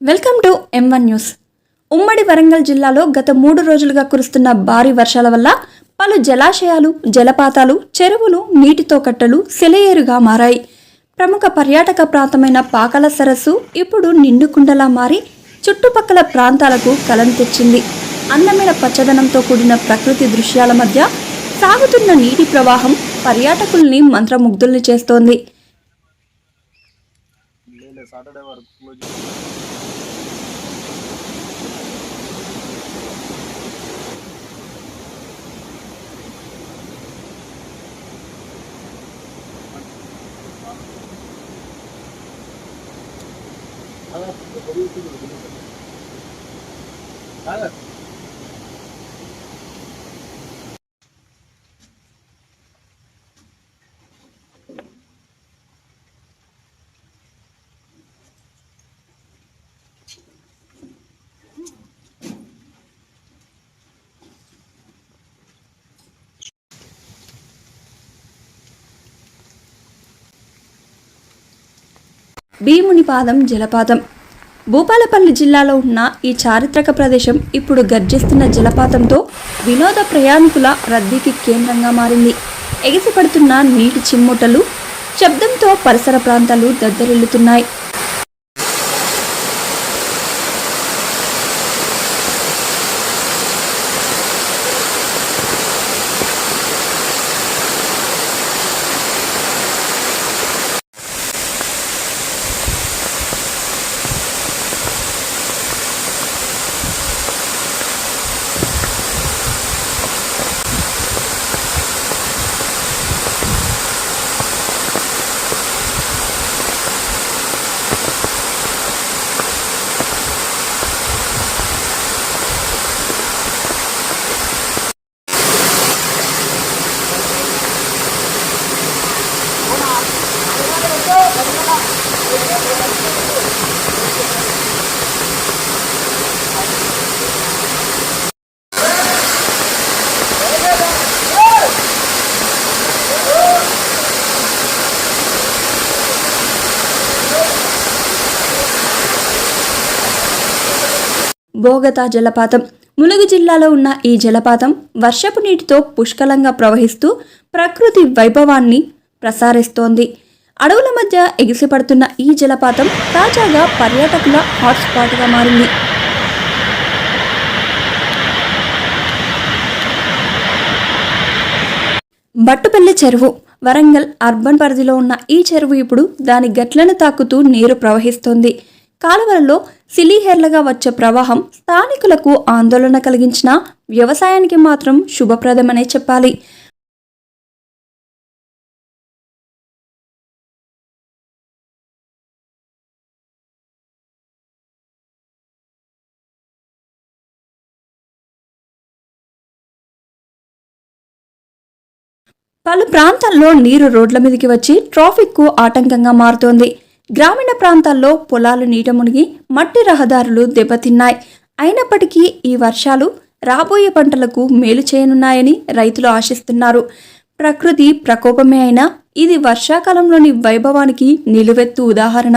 Welcome to M one news ఉమ్మడి వరంగల్ జిల్లాలో గత మూడు రోజులుగా కురుస్తున్న భారీ వర్షాల వల్ల పలు జలాశయాలు జలపాతాలు చెరువులు నీటితో కట్టలు సెలయేరుగా మారాయి. ప్రముఖ పర్యాటక ప్రాంతమైన పాకల సరస్సు ఇప్పుడు నిండుకుండలా మారి చుట్టుపక్కల ప్రాంతాలకు కలం తెచ్చింది. అందమైన పచ్చదనంతో కూడిన ప్రకృతి దృశ్యాల మధ్య సాగుతున్న నీటి ప్రవాహం పర్యాటకుల్ని మంత్రముగ్ధుల్ని చేస్తోంది. சண்டே சாட்டர்டே வரைக்கும் க்ளோஸ் அதான் భీమునిపాదం జలపాతం. భూపాలపల్లి జిల్లాలో ఉన్న ఈ చారిత్రక ప్రదేశం ఇప్పుడు గర్జిస్తున్న జలపాతంతో వినోద ప్రయాణికుల రద్దీకి కేంద్రంగా మారింది. ఎగిసిపడుతున్న నీటి చిమ్ముటలు శబ్దంతో పరిసర ప్రాంతాలు దద్దరిల్లుతున్నాయి. బోగతా జలపాతం. ములుగు జిల్లాలో ఉన్న ఈ జలపాతం వర్షపు నీటితో పుష్కలంగా ప్రవహిస్తూ ప్రకృతి వైభవాన్ని ప్రసారిస్తోంది. అడవుల మధ్య ఎగిసిపడుతున్న ఈ జలపాతం తాజాగా పర్యాటకుల హాట్స్పాట్గా మారింది. బట్టుపల్లి చెరువు వరంగల్ అర్బన్ పరిధిలో ఉన్న ఈ చెరువు ఇప్పుడు దాని గట్లను తాకుతూ నీరు ప్రవహిస్తోంది. కాలువలలో సిలీహెర్లగా వచ్చే ప్రవాహం స్థానికులకు ఆందోళన కలిగించిన వ్యవసాయానికి మాత్రం శుభప్రదమనే చెప్పాలి. పలు ప్రాంతాల్లో నీరు రోడ్ల మీదకి వచ్చి ట్రాఫిక్కు ఆటంకంగా మారుతోంది. గ్రామీణ ప్రాంతాల్లో పొలాలు నీట మునిగి మట్టి రహదారులు దెబ్బతిన్నాయి. అయినప్పటికీ ఈ వర్షాలు రాబోయే పంటలకు మేలు చేయనున్నాయని రైతులు ఆశిస్తున్నారు. ప్రకృతి ప్రకోపమే అయినా ఇది వర్షాకాలంలోని వైభవానికి నిలువెత్తు ఉదాహరణ.